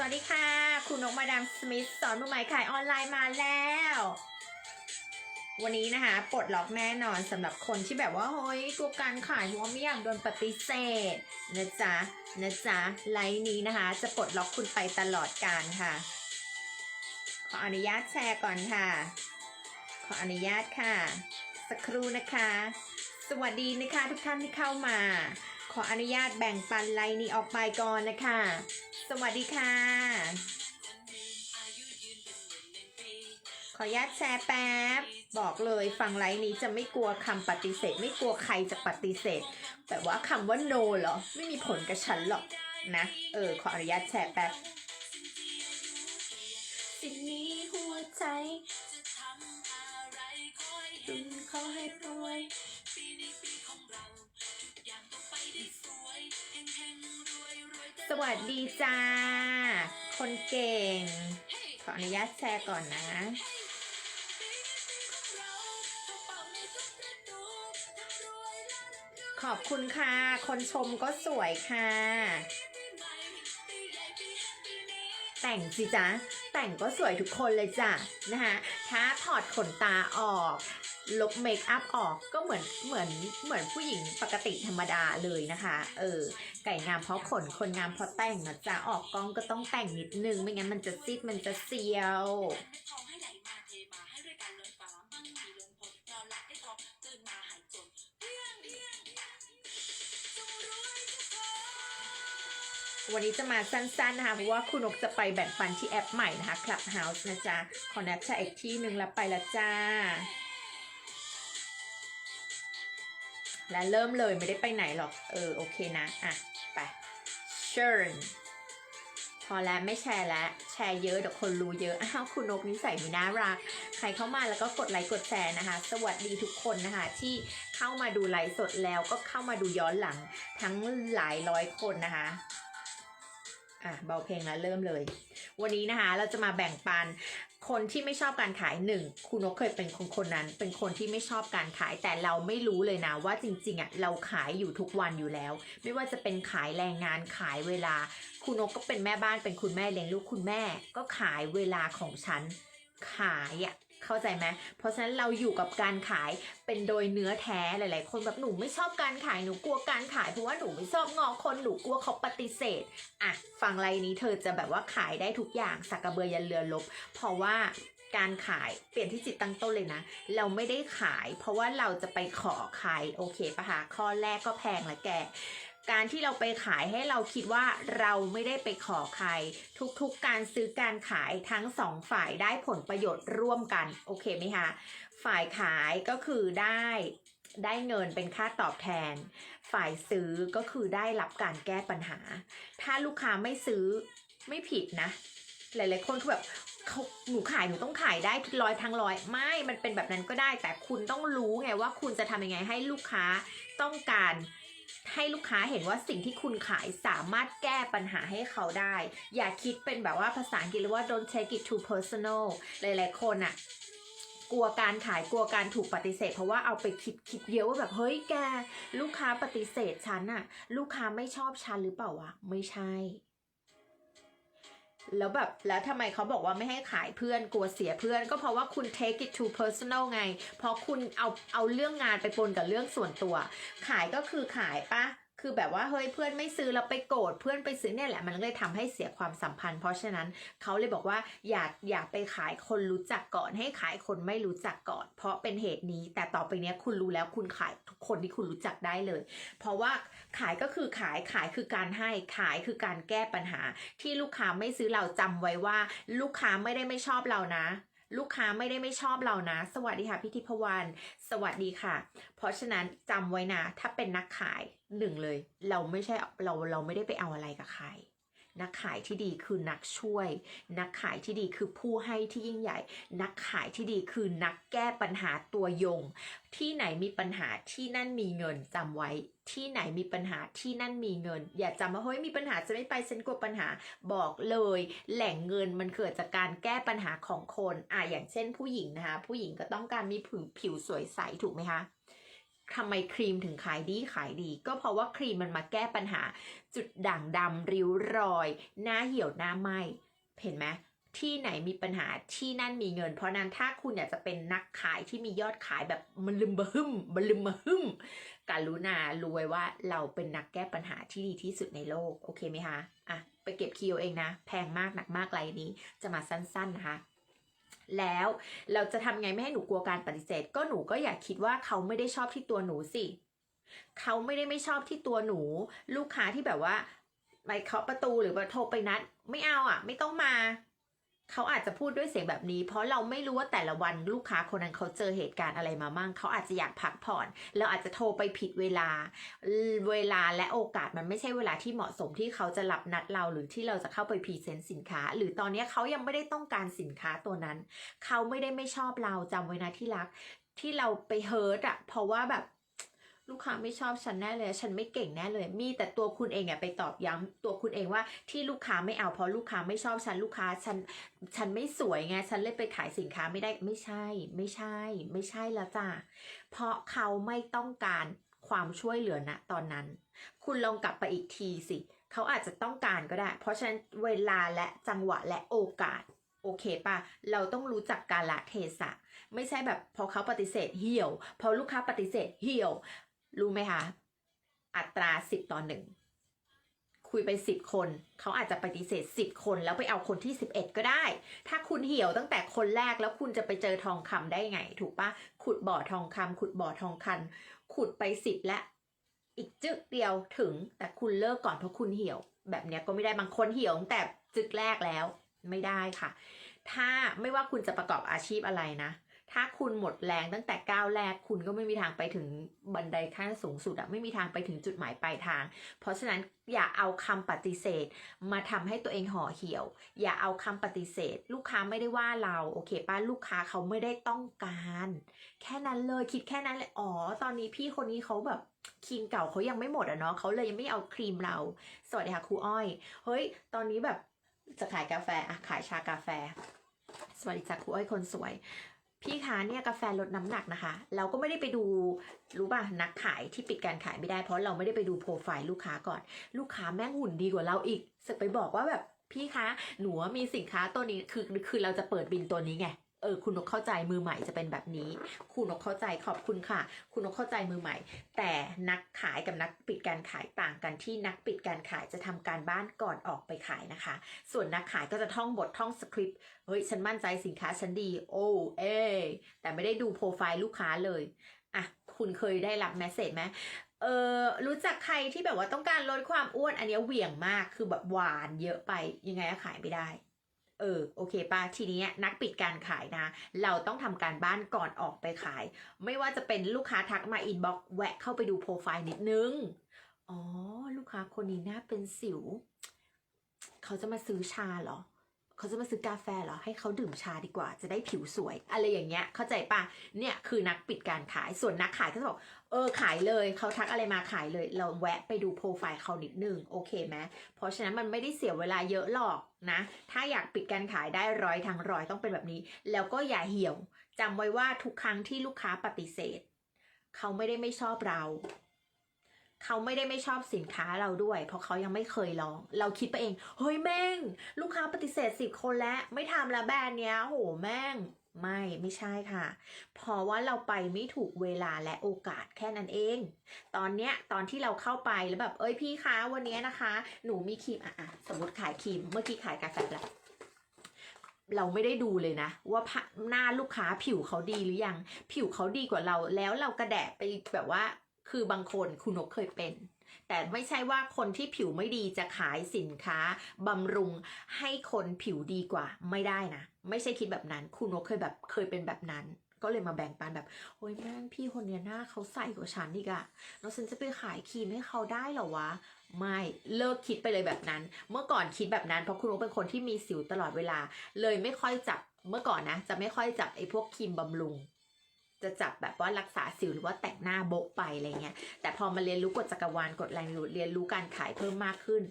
สวัสดีค่ะ คุณนกมาดามสมิธสอนมือใหม่ขายออนไลน์มาแล้ว วันนี้นะคะปลดล็อกแน่นอนสำหรับคนที่แบบว่าเฮ้ยกลัวการขายว่าไม่อยากโดนปฏิเสธนะจ๊ะนะจ๊ะไลน์นี้นะคะ จะปลดล็อกคุณไปตลอดการค่ะ ขออนุญาตแชร์ก่อนค่ะ ขออนุญาตค่ะ สักครู่นะคะ สวัสดีนะคะทุกท่านที่เข้ามา ขออนุญาตแบ่งปันไลน์นี้ออกไปก่อนนะคะ สวัสดีค่ะ ขออนุญาตแชร์แป๊บ บอกเลยฟังไลน์นี้จะไม่กลัวคำปฏิเสธ ไม่กลัวใครจะปฏิเสธ แต่ว่าคำว่า no เหรอ ไม่มีผลกับฉันหรอกนะ เออ ขออนุญาตแชร์แป๊บสิ่งนี้หัวใจตุนเขาให้รวย สวัสดีจ้า คนเก่ง ขออนุญาตแชร์ก่อนนะ ขอบคุณค่ะ คนชมก็สวยค่ะ แต่งสิจ๊ะ แต่งก็สวยทุกคนเลยจ้ะนะคะถ้าถอดขนตาออก ลบเมคอัพออกก็เหมือนเหมือนเหมือนผู้หญิงปกติธรรมดาเลยนะคะ เออ ไก่งามเพราะขน คนงามเพราะแต่งนะจ๊ะออกกล้องก็ต้องแต่งนิดนึง ไม่งั้นมันจะซีดมันจะเซียววันนี้จะมาสั้นๆนะคะเพราะว่าคุณนกจะไปแบ่งปันที่แอปใหม่นะคะ Clubhouse นะจ๊ะขอแนบแชร์อีกที่หนึ่งแล้วไปละจ้า และเริ่มเลยไม่ได้ไปไหนหรอก เออ โอเคนะ อะ ไปเชิญพอแล้วไม่แชร์แล้วแชร์เยอะเดี๋ยวคนรู้เยอะ อ้าว คุณนกนิสัยไม่น่ารัก ใครเข้ามาแล้วก็กดไลค์กดแชร์นะคะ สวัสดีทุกคนนะคะ ที่เข้ามาดูไลฟ์สดแล้วก็เข้ามาดูย้อนหลังทั้งหลายร้อยคนนะคะอะเบาเพลงแล้วเริ่มเลย วันนี้นะคะเราจะมาแบ่งปัน คนที่ไม่ชอบการขายหนึ่งคุณนกเคยเป็นคนคนนั้น เป็นคนที่ไม่ชอบการขายแต่เราไม่รู้เลยนะว่าจริงๆอะเราขายอยู่ทุกวันอยู่แล้ว ไม่ว่าจะเป็นขายแรงงานขายเวลา คุณนกก็เป็นแม่บ้านเป็นคุณแม่เลี้ยงลูกคุณแม่ ก็ขายเวลาของฉันขายอะ เข้าใจไหมเพราะฉะนั้นเราอยู่กับการขายเป็นโดยเนื้อแท้หลาย ๆ คนแบบหนูไม่ชอบการขายหนูกลัวการขายเพราะว่าหนูไม่ชอบงอคนหนูกลัวเขาปฏิเสธอะฟังไรนี้เธอจะแบบว่าขายได้ทุกอย่างสักกระเบือยันเรือลบ เพราะว่าการขายเปลี่ยนที่จิตตั้งต้นเลยนะ เราไม่ได้ขาย เพราะว่าเราจะไปขอใครโอเคปะคะข้อแรกก็แพงละแก การที่เราไปขายให้เราคิดว่าเราไม่ได้ไปขอใคร ทุกๆการซื้อการขายทั้งสองฝ่ายได้ผลประโยชน์ร่วมกัน โอเคไหมคะ ฝ่ายขายก็คือได้ได้เงินเป็นค่าตอบแทน ฝ่ายซื้อก็คือได้รับการแก้ปัญหา ถ้าลูกค้าไม่ซื้อไม่ผิดนะ หลายๆคนคือแบบเขาหนูขายหนูต้องขายได้ร้อยทั้งร้อยไม่ มันเป็นแบบนั้นก็ได้ แต่คุณต้องรู้ไงว่าคุณจะทำยังไงให้ลูกค้าต้องการ ให้ลูกค้าเห็นว่าสิ่งที่คุณขายสามารถแก้ปัญหาให้เขาได้ อย่าคิดเป็นแบบว่าภาษาอังกฤษเรียกว่า don't take it too personal หลายๆคนอะกลัวการขายกลัวการถูกปฏิเสธ เพราะว่าเอาไปคิดคิดเยอะว่าแบบเฮ้ยแก ลูกค้าปฏิเสธฉันอะลูกค้าไม่ชอบฉันหรือเปล่าวะไม่ใช่ แล้วแบบแล้วทำไมเขาบอกว่าไม่ให้ขายเพื่อนกลัวเสียเพื่อน ก็เพราะว่าคุณ take it too personal ไง เพราะคุณเอาเอาเรื่องงานไปปนกับเรื่องส่วนตัว ขายก็คือขายปะ คือแบบว่าเฮ้ยเพื่อนไม่ซื้อแล้วไปโกรธเพื่อนไปซื้อเนี่ยแหละมันเลยทำให้เสียความสัมพันธ์ เพราะฉะนั้นเขาเลยบอกว่าอย่าอย่าไปขายคนรู้จักก่อนให้ขายคนไม่รู้จักก่อน เพราะเป็นเหตุนี้ แต่ต่อไปเนี้ยคุณรู้แล้วคุณขายทุกคนที่คุณรู้จักได้เลย เพราะว่าขายก็คือขายขายคือการให้ขายคือการแก้ปัญหา ที่ลูกค้าไม่ซื้อเราจำไว้ว่า ลูกค้าไม่ได้ไม่ชอบเรานะลูกค้าไม่ได้ไม่ชอบเรานะ สวัสดีค่ะพี่ทิพวรรณสวัสดีค่ะ เพราะฉะนั้นจำไว้นะ ถ้าเป็นนักขาย หนึ่งเลย เราไม่ใช่เราเราไม่ได้ไปเอาอะไรกับใคร นักขายที่ดีคือนักช่วย นักขายที่ดีคือผู้ให้ที่ยิ่งใหญ่ นักขายที่ดีคือนักแก้ปัญหาตัวยง ที่ไหนมีปัญหาที่นั่นมีเงินจำไว้ ที่ไหนมีปัญหาที่นั่นมีเงิน อย่าจำว่าเฮ้ยมีปัญหาจะไม่ไปฉันกลัวปัญหาบอกเลย แหล่งเงินมันเกิดจากการแก้ปัญหาของคนอะอย่างเช่นผู้หญิงนะคะ ผู้หญิงก็ต้องการมีผิวผิวสวยใสถูกไหมคะ ทำไมครีมถึงขายดีขายดี ก็เพราะว่าครีมมันมาแก้ปัญหา จุดด่างดำริ้วรอย หน้าเหี่ยวหน้าไหมเห็นไหมที่ไหนมีปัญหาที่นั่นมีเงิน เพราะนั้นถ้าคุณอยากจะเป็นนักขายที่มียอดขายแบบมันลืมบะฮึมมันลืมบะฮึมการุณารู้ไว้ว่าเราเป็นนักแก้ปัญหาที่ดีที่สุดในโลก โอเคไหมคะอะไปเก็บคีย์เอเองนะ แพงมากหนักมากไรนี้ จะมาสั้นๆนะคะ แล้วเราจะทำไงไม่ให้หนูกลัวการปฏิเสธ ก็หนูก็อย่าคิดว่าเขาไม่ได้ชอบที่ตัวหนูสิเขาไม่ได้ไม่ชอบที่ตัวหนู ลูกค้าที่แบบว่าไปเคาะประตูหรือว่าโทรไปนัด ไม่เอาอะ ไม่ต้องมา เขาอาจจะพูดด้วยเสียงแบบนี้ เพราะเราไม่รู้ว่าแต่ละวันลูกค้าคนนั้นเขาเจอเหตุการณ์อะไรมามั่งเขาอาจจะอยากพักผ่อน เราอาจจะโทรไปผิดเวลา เวลาและโอกาสมันไม่ใช่เวลาที่เหมาะสมที่เขาจะรับนัดเราหรือที่เราจะเข้าไปพรีเซนต์สินค้า หรือตอนนี้เขายังไม่ได้ต้องการสินค้าตัวนั้น เขาไม่ได้ไม่ชอบเราจำไว้นะที่รัก ที่เราไปเฮิร์ตอะเพราะว่าแบบ ลูกค้าไม่ชอบฉันแน่เลย ฉันไม่เก่งแน่เลย มีแต่ตัวคุณเองอะไปตอบย้ำตัวคุณเองว่าที่ลูกค้าไม่เอาเพราะลูกค้าไม่ชอบฉันลูกค้าฉันฉันไม่สวยไง ฉันเลยไปขายสินค้าไม่ได้ไม่ใช่ ไม่ใช่ ไม่ใช่แล้วจ้ะเพราะเขาไม่ต้องการความช่วยเหลือณตอนนั้น คุณลองกลับไปอีกทีสิ เขาอาจจะต้องการก็ได้ เพราะฉะนั้นเวลาและจังหวะและโอกาสโอเคปะเราต้องรู้จักกาลเทศะ ไม่ใช่แบบพอเขาปฏิเสธเหี่ยว พอลูกค้าปฏิเสธเหี่ยว รู้ไหมคะ อัตราสิบต่อหนึ่งคุยไปสิบคน เขาอาจจะปฏิเสธสิบคน แล้วไปเอาคนที่สิบเอ็ดก็ได้ ถ้าคุณเหี่ยวตั้งแต่คนแรกแล้วคุณจะไปเจอทองคำได้ไง ถูกปะขุดบ่อทองคำขุดบ่อทองคัน ขุดไปสิบและอีกจึกเดียวถึง แต่คุณเลิกก่อนเพราะคุณเหี่ยว แบบเนี้ยก็ไม่ได้บางคนเหี่ยวตั้งแต่จึกแรกแล้ว ไม่ได้ค่ะ ถ้าไม่ว่าคุณจะประกอบอาชีพอะไรนะ ถ้าคุณหมดแรงตั้งแต่ก้าวแรกคุณก็ไม่มีทางไปถึงบันไดขั้นสูงสุดอะไม่มีทางไปถึงจุดหมายปลายทาง เพราะฉะนั้นอย่าเอาคำปฏิเสธ มาทำให้ตัวเองห่อเหี่ยว อย่าเอาคำปฏิเสธ ลูกค้าไม่ได้ว่าเราโอเคป้าลูกค้าเขาไม่ได้ต้องการ แค่นั้นเลยคิดแค่นั้นเลยอ๋อตอนนี้พี่คนนี้เขาแบบครีมเก่าเขายังไม่หมดอะเนาะเขาเลยยังไม่เอาครีมเรา สวัสดีค่ะครูอ้อยเฮ้ย ตอนนี้แบบจะขายกาแฟอะขายชากาแฟสวัสดีจ้ะครูอ้อยคนสวย พี่คะเนี่ยกาแฟลดน้ำหนักนะคะ เราก็ไม่ได้ไปดูรู้ป่ะนักขายที่ปิดการขายไม่ได้เพราะเราไม่ได้ไปดูโปรไฟล์ลูกค้าก่อน ลูกค้าแม่งหุ่นดีกว่าเราอีกสึกไปบอกว่าแบบพี่คะหนูมีสินค้าตัวนี้คือคือเราจะเปิดบินตัวนี้ไง เออคุณนกเข้าใจมือใหม่จะเป็นแบบนี้ คุณนกเข้าใจขอบคุณค่ะ คุณนกเข้าใจมือใหม่ แต่นักขายกับนักปิดการขายต่างกันที่นักปิดการขายจะทำการบ้านก่อนออกไปขายนะคะ ส่วนนักขายก็จะท่องบทท่องสคริปต์เฮ้ยฉันมั่นใจสินค้าฉันดี โอ้เอแต่ไม่ได้ดูโปรไฟล์ลูกค้าเลยอะคุณเคยได้รับแมสเซจไหมเออรู้จักใครที่แบบว่าต้องการลดความอ้วนอันเนี้ยเหวี่ยงมากคือแบบหวานเยอะไปยังไงก็ขายไม่ได้ เออโอเคป่ะทีนี้นักปิดการขายนะ เราต้องทำการบ้านก่อนออกไปขาย ไม่ว่าจะเป็นลูกค้าทักมาอินบ็อกแวะเข้าไปดูโปรไฟล์นิดนึง อ๋อ ลูกค้าคนนี้น่าเป็นสิว เขาจะมาซื้อชาเหรอ เขาจะมาซื้อกาแฟเหรอ ให้เขาดื่มชาดีกว่า จะได้ผิวสวย อะไรอย่างเงี้ย เข้าใจปะเนี่ยคือนักปิดการขายส่วนนักขายก็จะบอก เออขายเลยเขาทักอะไรมาขายเลย เราแวะไปดูโปรไฟล์เขานิดนึงโอเคไหมเพราะฉะนั้นมันไม่ได้เสียเวลาเยอะหรอกนะ ถ้าอยากปิดการขายได้ร้อยทางร้อยต้องเป็นแบบนี้ แล้วก็อย่าเหี่ยวจำไว้ว่าทุกครั้งที่ลูกค้าปฏิเสธ เขาไม่ได้ไม่ชอบเรา เขาไม่ได้ไม่ชอบสินค้าเราด้วย เพราะเขายังไม่เคยลอง เราคิดไปเอง เฮ้ยแม่ง ลูกค้าปฏิเสธสิบคนแล้ว ไม่ทำล้วแบรนด์เนี้ยโหแม่ง ไม่ไม่ใช่ค่ะ เพราะว่าเราไปไม่ถูกเวลาและโอกาสแค่นั้นเอง ตอนเนี้ยตอนที่เราเข้าไปแล้วแบบเอ้ยพี่คะวันเนี้ยนะคะ หนูมีครีมอะอะสมมติขายครีมเมื่อกี้ขายกาแฟแล้วเราไม่ได้ดูเลยนะ ว่าหน้าลูกค้าผิวเขาดีหรือยัง ผิวเขาดีกว่าเรา แล้วเรากระแดะไปแบบว่า คือบางคนคุณนกเคยเป็น แต่ไม่ใช่ว่าคนที่ผิวไม่ดีจะขายสินค้าบำรุงให้คนผิวดีกว่า ไม่ได้นะ ไม่ใช่คิดแบบนั้น คุณนกเคยแบบเคยเป็นแบบนั้นก็เลยมาแบ่งปันแบบโอ้ยแม่งพี่คนเนี้ยหน้าเขาใสกว่าฉันอีกอะแล้วฉันจะไปขายครีมให้เขาได้หรอวะ ไม่เลิกคิดไปเลยแบบนั้น เมื่อก่อนคิดแบบนั้นเพราะคุณนกเป็นคนที่มีสิวตลอดเวลา เลยไม่ค่อยจับเมื่อก่อนนะ จะไม่ค่อยจับไอ้พวกครีมบำรุง จะจับแบบว่ารักษาสิวหรือว่าแต่งหน้าโบะไปอะไรเงี้ย แต่พอมาเรียนรู้กฎจักรวาลกฎแรงดูดเรียนรู้การขายเพิ่มมากขึ้น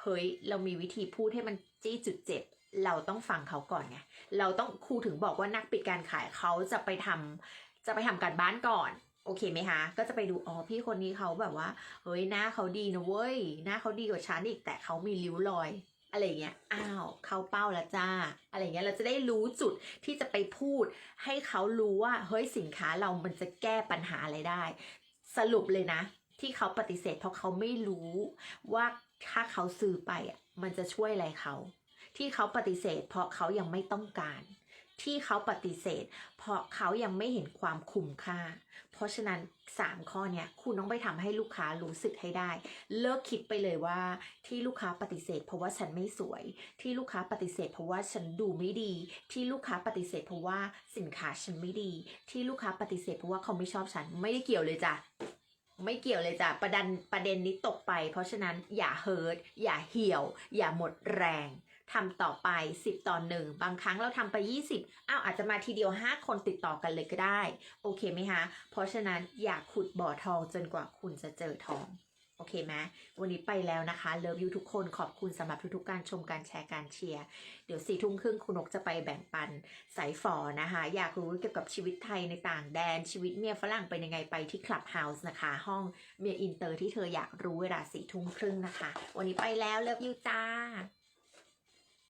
เฮ้ย เรามีวิธีพูดให้มันจี้จุดเจ็บ เราต้องฟังเขาก่อนไง เราต้องครูถึงบอกว่านักปิดการขายเขาจะไปทำจะไปทำการบ้านก่อน โอเคไหมคะ ก็จะไปดู อ๋อ พี่คนนี้เขาแบบว่า เฮ้ย หน้าเขาดีนะเว้ย หน้าเขาดีกว่าฉันอีก แต่เขามีริ้วรอย อะไรเงี้ย อ้าวเข้าเป้าแล้วจ้า อะไรเงี้ย เราจะได้รู้จุดที่จะไปพูด ให้เขารู้ว่า เฮ้ยสินค้าเรามันจะแก้ปัญหาอะไรได้ สรุปเลยนะ ที่เขาปฏิเสธเพราะเขาไม่รู้ว่าถ้าเขาซื้อไปอะ มันจะช่วยอะไรเขา ที่เขาปฏิเสธเพราะเขายังไม่ต้องการ ที่เขาปฏิเสธ เพราะเขายังไม่เห็นความคุ้มค่า เพราะฉะนั้น 3 ข้อเนี้ยคุณต้องไปทำให้ลูกค้ารู้สึกให้ได้ เลิกคิดไปเลยว่าที่ลูกค้าปฏิเสธ เพราะว่าฉันไม่สวย ที่ลูกค้าปฏิเสธ เพราะว่าฉันดูไม่ดี ที่ลูกค้าปฏิเสธ เพราะว่าสินค้าฉันไม่ดี ที่ลูกค้าปฏิเสธเพราะว่าเขาไม่ชอบฉันไม่ได้เกี่ยวเลยจ้ะไม่เกี่ยวเลยจ้ะประเด็นประเด็นนี้ตกไป เพราะฉะนั้นอย่าเฮิร์ตอย่าเหี่ยว อย่าหมดแรง ทำต่อไป 10 ต่อหนึ่งบางครั้งเราทำไป 20อ้าวอาจจะมาทีเดียว 5 คนติดต่อกันเลยก็ได้ โอเคไหมคะ เพราะฉะนั้นอย่าขุดบ่อทองจนกว่าคุณจะเจอทอง โอเคไหมวันนี้ไปแล้วนะคะเลิฟยูทุกคนขอบคุณสำหรับทุกๆการชมการแชร์การเชียร์ เดี๋ยวสี่ทุ่มครึ่งคุณนกจะไปแบ่งปันสายฝอนะคะ อยากรู้เกี่ยวกับชีวิตไทยในต่างแดนชีวิตเมียฝรั่งเป็นยังไงไปที่ Clubhouse นะคะ ห้องเมียอินเตอร์ที่เธออยากรู้เวลาสี่ทุ่มครึ่งนะคะ วันนี้ไปแล้วเลิฟยูจ้า